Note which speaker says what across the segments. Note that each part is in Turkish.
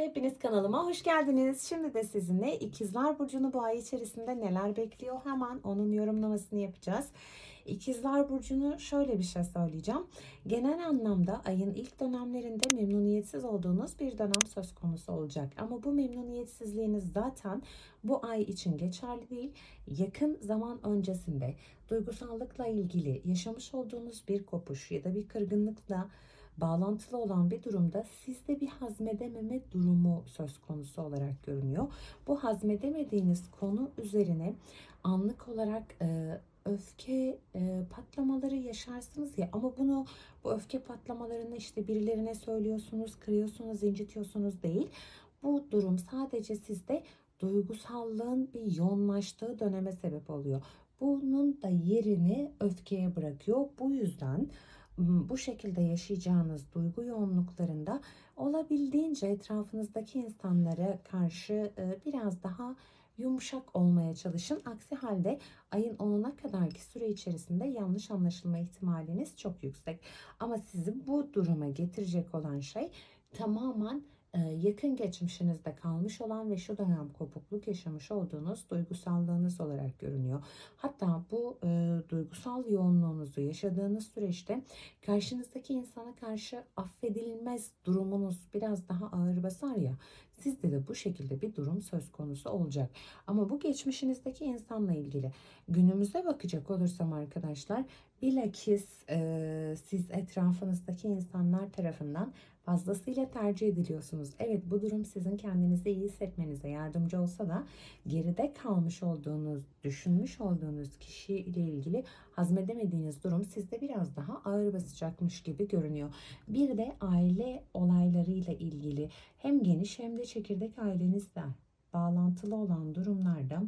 Speaker 1: hepiniz kanalıma hoş geldiniz. Şimdi de sizinle İkizler Burcu'nu bu ay içerisinde neler bekliyor hemen onun yorumlamasını yapacağız. İkizler Burcu'nu şöyle bir şey söyleyeceğim. Genel anlamda ayın ilk dönemlerinde memnuniyetsiz olduğunuz bir dönem söz konusu olacak. Ama bu memnuniyetsizliğiniz zaten bu ay için geçerli değil. Yakın zaman öncesinde duygusallıkla ilgili yaşamış olduğunuz bir kopuş ya da bir kırgınlıkla bağlantılı olan bir durumda sizde bir hazmedememe durumu söz konusu olarak görünüyor. Bu hazmedemediğiniz konu üzerine anlık olarak e, öfke e, patlamaları yaşarsınız ya ama bunu bu öfke patlamalarını işte birilerine söylüyorsunuz, kırıyorsunuz, incitiyorsunuz değil. Bu durum sadece sizde duygusallığın bir yoğunlaştığı döneme sebep oluyor. Bunun da yerini öfkeye bırakıyor. Bu yüzden bu şekilde yaşayacağınız duygu yoğunluklarında olabildiğince etrafınızdaki insanlara karşı biraz daha yumuşak olmaya çalışın. Aksi halde ayın 10'una kadarki süre içerisinde yanlış anlaşılma ihtimaliniz çok yüksek. Ama sizi bu duruma getirecek olan şey tamamen yakın geçmişinizde kalmış olan ve şu dönem kopukluk yaşamış olduğunuz duygusallığınız olarak görünüyor. Hatta bu e, duygusal yoğunluğunuzu yaşadığınız süreçte karşınızdaki insana karşı affedilmez durumunuz biraz daha ağır basar ya sizde de bu şekilde bir durum söz konusu olacak. Ama bu geçmişinizdeki insanla ilgili günümüze bakacak olursam arkadaşlar bilakis e, siz etrafınızdaki insanlar tarafından fazlasıyla tercih ediliyorsunuz. Evet bu durum sizin kendinizi iyi hissetmenize yardımcı olsa da geride kalmış olduğunuz, düşünmüş olduğunuz kişiyle ilgili hazmedemediğiniz durum sizde biraz daha ağır basacakmış gibi görünüyor. Bir de aile olaylarıyla ilgili hem geniş hem de çekirdek ailenizle bağlantılı olan durumlarda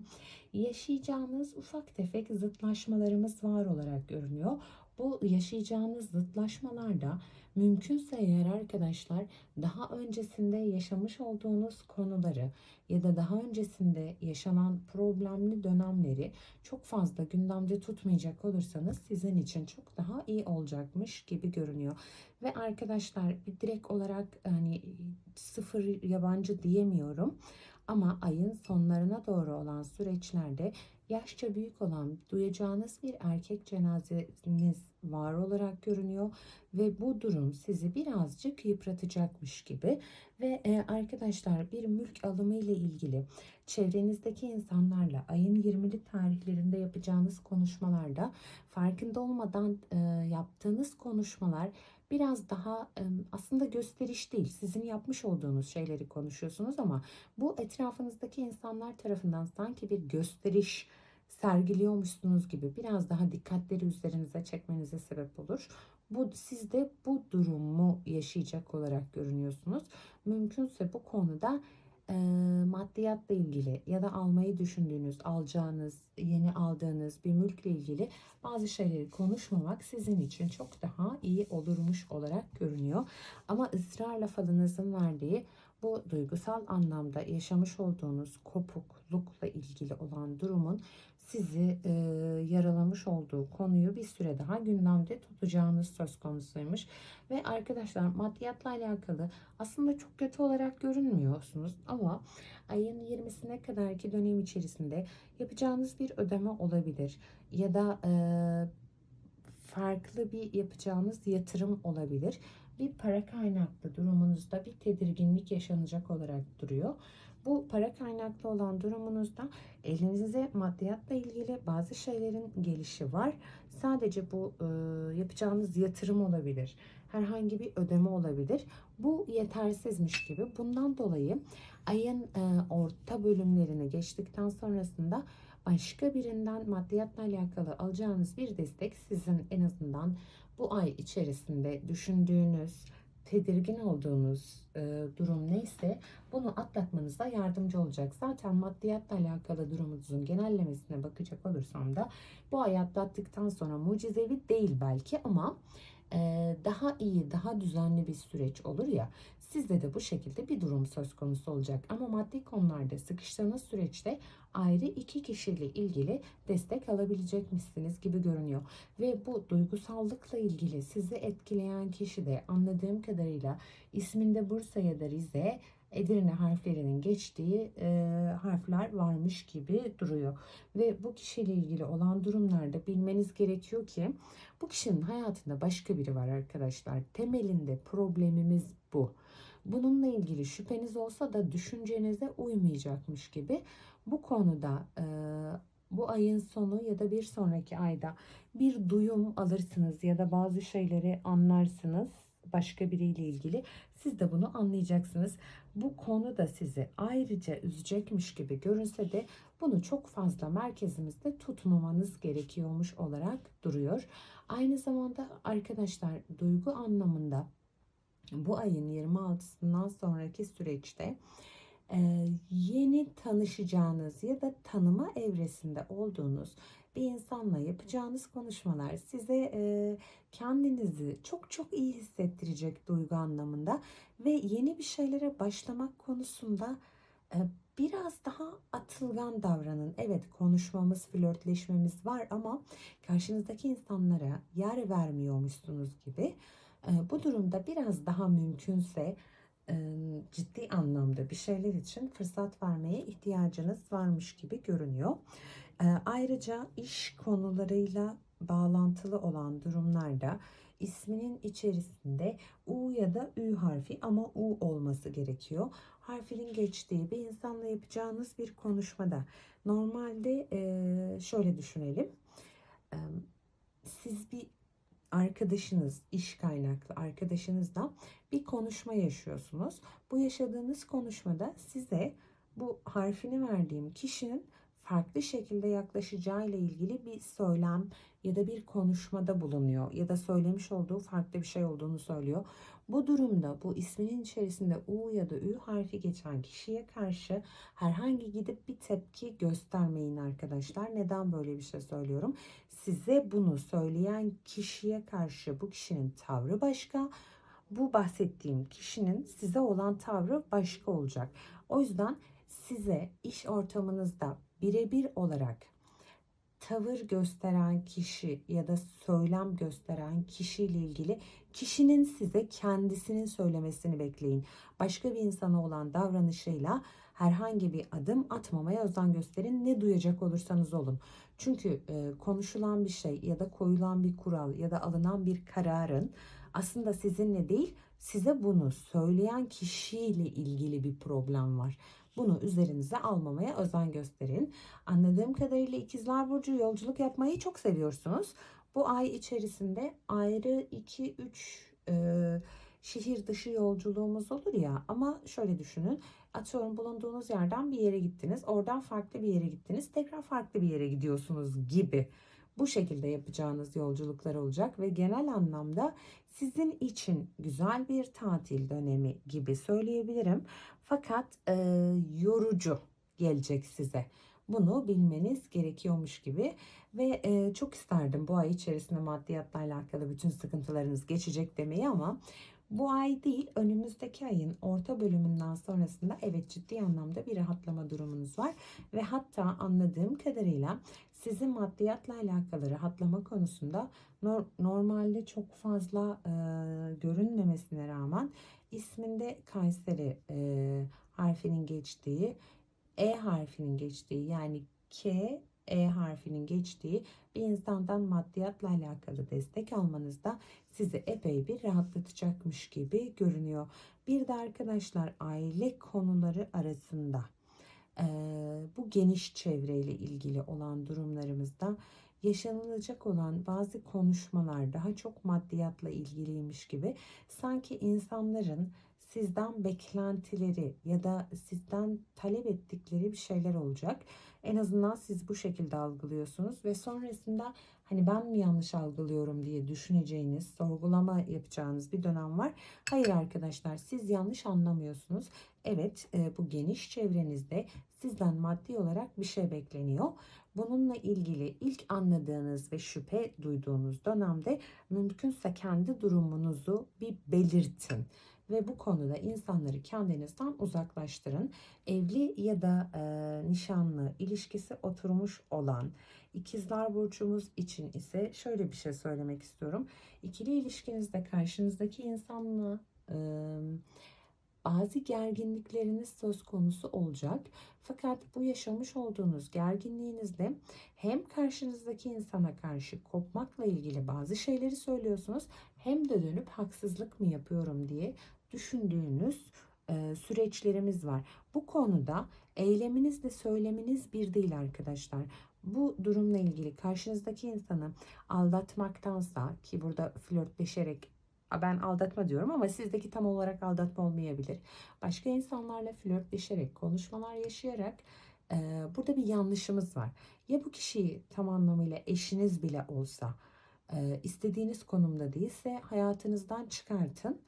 Speaker 1: yaşayacağınız ufak tefek zıtlaşmalarımız var olarak görünüyor. Bu yaşayacağınız zıtlaşmalarda mümkünse eğer arkadaşlar daha öncesinde yaşamış olduğunuz konuları ya da daha öncesinde yaşanan problemli dönemleri çok fazla gündemde tutmayacak olursanız sizin için çok daha iyi olacakmış gibi görünüyor. Ve arkadaşlar direkt olarak hani sıfır yabancı diyemiyorum. Ama ayın sonlarına doğru olan süreçlerde yaşça büyük olan duyacağınız bir erkek cenazeniz var olarak görünüyor ve bu durum sizi birazcık yıpratacakmış gibi ve e, arkadaşlar bir mülk alımı ile ilgili çevrenizdeki insanlarla ayın 20'li tarihlerinde yapacağınız konuşmalarda farkında olmadan e, yaptığınız konuşmalar biraz daha aslında gösteriş değil. Sizin yapmış olduğunuz şeyleri konuşuyorsunuz ama bu etrafınızdaki insanlar tarafından sanki bir gösteriş sergiliyormuşsunuz gibi biraz daha dikkatleri üzerinize çekmenize sebep olur. Bu siz de bu durumu yaşayacak olarak görünüyorsunuz. Mümkünse bu konuda e, maddiyatla ilgili ya da almayı düşündüğünüz, alacağınız, yeni aldığınız bir mülkle ilgili bazı şeyleri konuşmamak sizin için çok daha iyi olurmuş olarak görünüyor. Ama ısrarla falınızın verdiği bu duygusal anlamda yaşamış olduğunuz kopuklukla ilgili olan durumun sizi e, yaralamış olduğu konuyu bir süre daha gündemde tutacağınız söz konusuymuş. Ve arkadaşlar maddiyatla alakalı aslında çok kötü olarak görünmüyorsunuz ama ayın 20'sine kadarki dönem içerisinde yapacağınız bir ödeme olabilir ya da e, farklı bir yapacağınız yatırım olabilir. Bir para kaynaklı durumunuzda bir tedirginlik yaşanacak olarak duruyor. Bu para kaynaklı olan durumunuzda elinize maddiyatla ilgili bazı şeylerin gelişi var. Sadece bu e, yapacağınız yatırım olabilir. Herhangi bir ödeme olabilir. Bu yetersizmiş gibi. Bundan dolayı ayın e, orta bölümlerini geçtikten sonrasında başka birinden maddiyatla alakalı alacağınız bir destek sizin en azından bu ay içerisinde düşündüğünüz, tedirgin olduğunuz e, durum neyse bunu atlatmanıza yardımcı olacak. Zaten maddiyatla alakalı durumunuzun genellemesine bakacak olursam da bu ay atlattıktan sonra mucizevi değil belki ama daha iyi, daha düzenli bir süreç olur ya sizde de bu şekilde bir durum söz konusu olacak. Ama maddi konularda sıkıştığınız süreçte ayrı iki kişiyle ilgili destek alabilecekmişsiniz gibi görünüyor. Ve bu duygusallıkla ilgili sizi etkileyen kişi de anladığım kadarıyla isminde Bursa ya da Rize Edirne harflerinin geçtiği e, harfler varmış gibi duruyor. Ve bu kişiyle ilgili olan durumlarda bilmeniz gerekiyor ki bu kişinin hayatında başka biri var arkadaşlar. Temelinde problemimiz bu. Bununla ilgili şüpheniz olsa da düşüncenize uymayacakmış gibi bu konuda e, bu ayın sonu ya da bir sonraki ayda bir duyum alırsınız ya da bazı şeyleri anlarsınız başka biriyle ilgili. Siz de bunu anlayacaksınız. Bu konu da sizi ayrıca üzecekmiş gibi görünse de bunu çok fazla merkezimizde tutmamanız gerekiyormuş olarak duruyor. Aynı zamanda arkadaşlar duygu anlamında bu ayın 26'sından sonraki süreçte yeni tanışacağınız ya da tanıma evresinde olduğunuz bir insanla yapacağınız konuşmalar size e, kendinizi çok çok iyi hissettirecek duygu anlamında ve yeni bir şeylere başlamak konusunda e, biraz daha atılgan davranın. Evet konuşmamız, flörtleşmemiz var ama karşınızdaki insanlara yer vermiyormuşsunuz gibi. E, bu durumda biraz daha mümkünse e, ciddi anlamda bir şeyler için fırsat vermeye ihtiyacınız varmış gibi görünüyor. Ayrıca iş konularıyla bağlantılı olan durumlarda isminin içerisinde U ya da Ü harfi ama U olması gerekiyor. Harfinin geçtiği bir insanla yapacağınız bir konuşmada normalde şöyle düşünelim. Siz bir arkadaşınız, iş kaynaklı arkadaşınızla bir konuşma yaşıyorsunuz. Bu yaşadığınız konuşmada size bu harfini verdiğim kişinin farklı şekilde yaklaşacağı ile ilgili bir söylem ya da bir konuşmada bulunuyor ya da söylemiş olduğu farklı bir şey olduğunu söylüyor. Bu durumda bu isminin içerisinde U ya da Ü harfi geçen kişiye karşı herhangi gidip bir tepki göstermeyin arkadaşlar. Neden böyle bir şey söylüyorum? Size bunu söyleyen kişiye karşı bu kişinin tavrı başka. Bu bahsettiğim kişinin size olan tavrı başka olacak. O yüzden size iş ortamınızda birebir olarak tavır gösteren kişi ya da söylem gösteren kişiyle ilgili kişinin size kendisinin söylemesini bekleyin. Başka bir insana olan davranışıyla herhangi bir adım atmamaya özen gösterin. Ne duyacak olursanız olun. Çünkü e, konuşulan bir şey ya da koyulan bir kural ya da alınan bir kararın aslında sizinle değil size bunu söyleyen kişiyle ilgili bir problem var. Bunu üzerinize almamaya özen gösterin. Anladığım kadarıyla ikizler burcu yolculuk yapmayı çok seviyorsunuz. Bu ay içerisinde ayrı 2-3 e, şehir dışı yolculuğumuz olur ya ama şöyle düşünün atıyorum bulunduğunuz yerden bir yere gittiniz oradan farklı bir yere gittiniz tekrar farklı bir yere gidiyorsunuz gibi bu şekilde yapacağınız yolculuklar olacak ve genel anlamda sizin için güzel bir tatil dönemi gibi söyleyebilirim. Fakat e, yorucu gelecek size. Bunu bilmeniz gerekiyormuş gibi ve e, çok isterdim bu ay içerisinde maddiyatla alakalı bütün sıkıntılarınız geçecek demeyi ama bu ay değil önümüzdeki ayın orta bölümünden sonrasında evet ciddi anlamda bir rahatlama durumunuz var ve hatta anladığım kadarıyla sizin maddiyatla alakalı rahatlama konusunda normalde çok fazla e, görünmemesine rağmen isminde Kayseri e, harfinin geçtiği, E harfinin geçtiği yani K e harfinin geçtiği bir insandan maddiyatla alakalı destek almanızda sizi epey bir rahatlatacakmış gibi görünüyor. Bir de arkadaşlar aile konuları arasında e, bu geniş çevreyle ilgili olan durumlarımızda yaşanılacak olan bazı konuşmalar daha çok maddiyatla ilgiliymiş gibi sanki insanların sizden beklentileri ya da sizden talep ettikleri bir şeyler olacak. En azından siz bu şekilde algılıyorsunuz ve sonrasında hani ben mi yanlış algılıyorum diye düşüneceğiniz, sorgulama yapacağınız bir dönem var. Hayır arkadaşlar siz yanlış anlamıyorsunuz. Evet e, bu geniş çevrenizde sizden maddi olarak bir şey bekleniyor. Bununla ilgili ilk anladığınız ve şüphe duyduğunuz dönemde mümkünse kendi durumunuzu bir belirtin ve bu konuda insanları kendinizden uzaklaştırın. Evli ya da e, nişanlı ilişkisi oturmuş olan ikizler burcumuz için ise şöyle bir şey söylemek istiyorum. İkili ilişkinizde karşınızdaki insanla e, bazı gerginlikleriniz söz konusu olacak. Fakat bu yaşamış olduğunuz gerginliğinizde hem karşınızdaki insana karşı kopmakla ilgili bazı şeyleri söylüyorsunuz hem de dönüp haksızlık mı yapıyorum diye düşündüğünüz e, süreçlerimiz var. Bu konuda eyleminizle söyleminiz bir değil arkadaşlar. Bu durumla ilgili karşınızdaki insanı aldatmaktansa ki burada flörtleşerek "A, ben aldatma diyorum ama sizdeki tam olarak aldatma olmayabilir. Başka insanlarla flörtleşerek, konuşmalar yaşayarak e, burada bir yanlışımız var. Ya bu kişiyi tam anlamıyla eşiniz bile olsa e, istediğiniz konumda değilse hayatınızdan çıkartın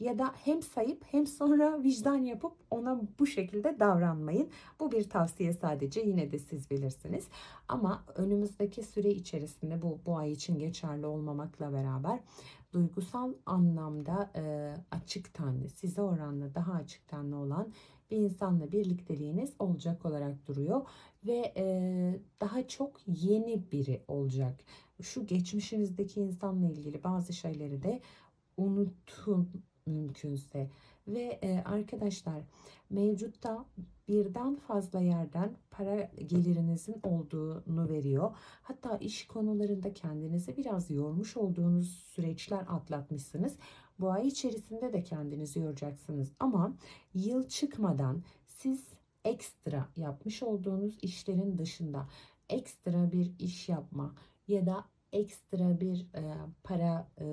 Speaker 1: ya da hem sayıp hem sonra vicdan yapıp ona bu şekilde davranmayın. Bu bir tavsiye sadece yine de siz bilirsiniz. Ama önümüzdeki süre içerisinde bu bu ay için geçerli olmamakla beraber duygusal anlamda e, açık tenli, size oranla daha açık tenli olan bir insanla birlikteliğiniz olacak olarak duruyor ve e, daha çok yeni biri olacak. Şu geçmişinizdeki insanla ilgili bazı şeyleri de unutun mümkünse ve e, arkadaşlar mevcutta birden fazla yerden para gelirinizin olduğunu veriyor. Hatta iş konularında kendinizi biraz yormuş olduğunuz süreçler atlatmışsınız. Bu ay içerisinde de kendinizi yoracaksınız ama yıl çıkmadan siz ekstra yapmış olduğunuz işlerin dışında ekstra bir iş yapma ya da ekstra bir e, para e,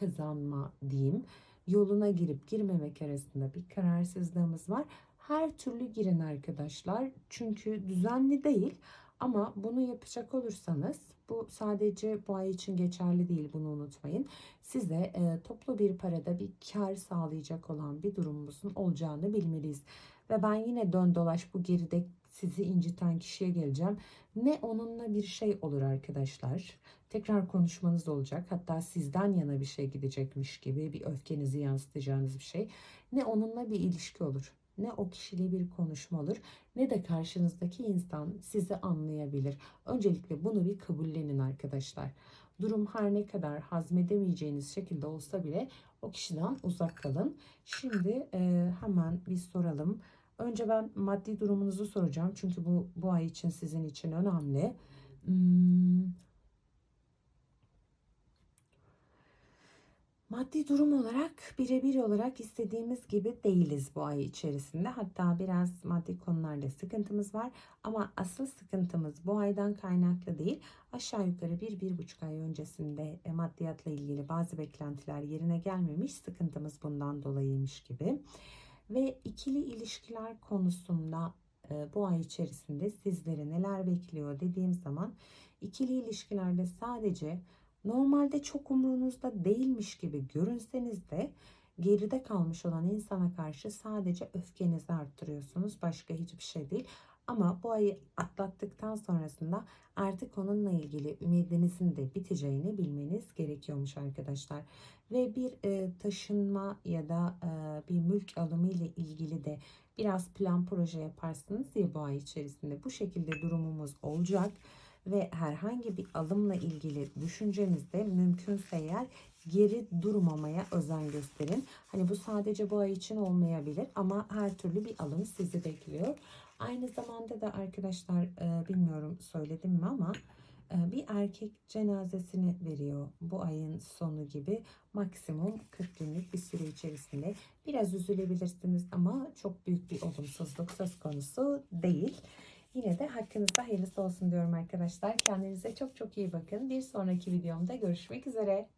Speaker 1: kazanma diyeyim yoluna girip girmemek arasında bir kararsızlığımız var. Her türlü girin arkadaşlar. Çünkü düzenli değil ama bunu yapacak olursanız bu sadece bu ay için geçerli değil bunu unutmayın. Size e, toplu bir parada bir kar sağlayacak olan bir durumumuzun olacağını bilmeliyiz. Ve ben yine dön dolaş bu geride sizi inciten kişiye geleceğim. Ne onunla bir şey olur arkadaşlar. Tekrar konuşmanız olacak. Hatta sizden yana bir şey gidecekmiş gibi bir öfkenizi yansıtacağınız bir şey. Ne onunla bir ilişki olur. Ne o kişiliği bir konuşma olur ne de karşınızdaki insan sizi anlayabilir. Öncelikle bunu bir kabullenin arkadaşlar. Durum her ne kadar hazmedemeyeceğiniz şekilde olsa bile o kişiden uzak kalın. Şimdi e, hemen bir soralım. Önce ben maddi durumunuzu soracağım. Çünkü bu bu ay için sizin için önemli. Hmm. Maddi durum olarak birebir olarak istediğimiz gibi değiliz bu ay içerisinde. Hatta biraz maddi konularda sıkıntımız var. Ama asıl sıkıntımız bu aydan kaynaklı değil. Aşağı yukarı bir, bir buçuk ay öncesinde e, maddiyatla ilgili bazı beklentiler yerine gelmemiş. Sıkıntımız bundan dolayıymış gibi. Ve ikili ilişkiler konusunda e, bu ay içerisinde sizleri neler bekliyor dediğim zaman ikili ilişkilerde sadece normalde çok umurunuzda değilmiş gibi görünseniz de geride kalmış olan insana karşı sadece öfkenizi arttırıyorsunuz. Başka hiçbir şey değil. Ama bu ayı atlattıktan sonrasında artık onunla ilgili ümidinizin de biteceğini bilmeniz gerekiyormuş arkadaşlar. Ve bir e, taşınma ya da e, bir mülk alımı ile ilgili de biraz plan proje yaparsınız ya bu ay içerisinde. Bu şekilde durumumuz olacak ve herhangi bir alımla ilgili düşüncenizde mümkünse eğer geri durmamaya özen gösterin. Hani bu sadece bu ay için olmayabilir ama her türlü bir alım sizi bekliyor. Aynı zamanda da arkadaşlar e, bilmiyorum söyledim mi ama e, bir erkek cenazesini veriyor bu ayın sonu gibi maksimum 40 günlük bir süre içerisinde. Biraz üzülebilirsiniz ama çok büyük bir olumsuzluk söz konusu değil. Yine de hakkınızda hayırlısı olsun diyorum arkadaşlar. Kendinize çok çok iyi bakın. Bir sonraki videomda görüşmek üzere.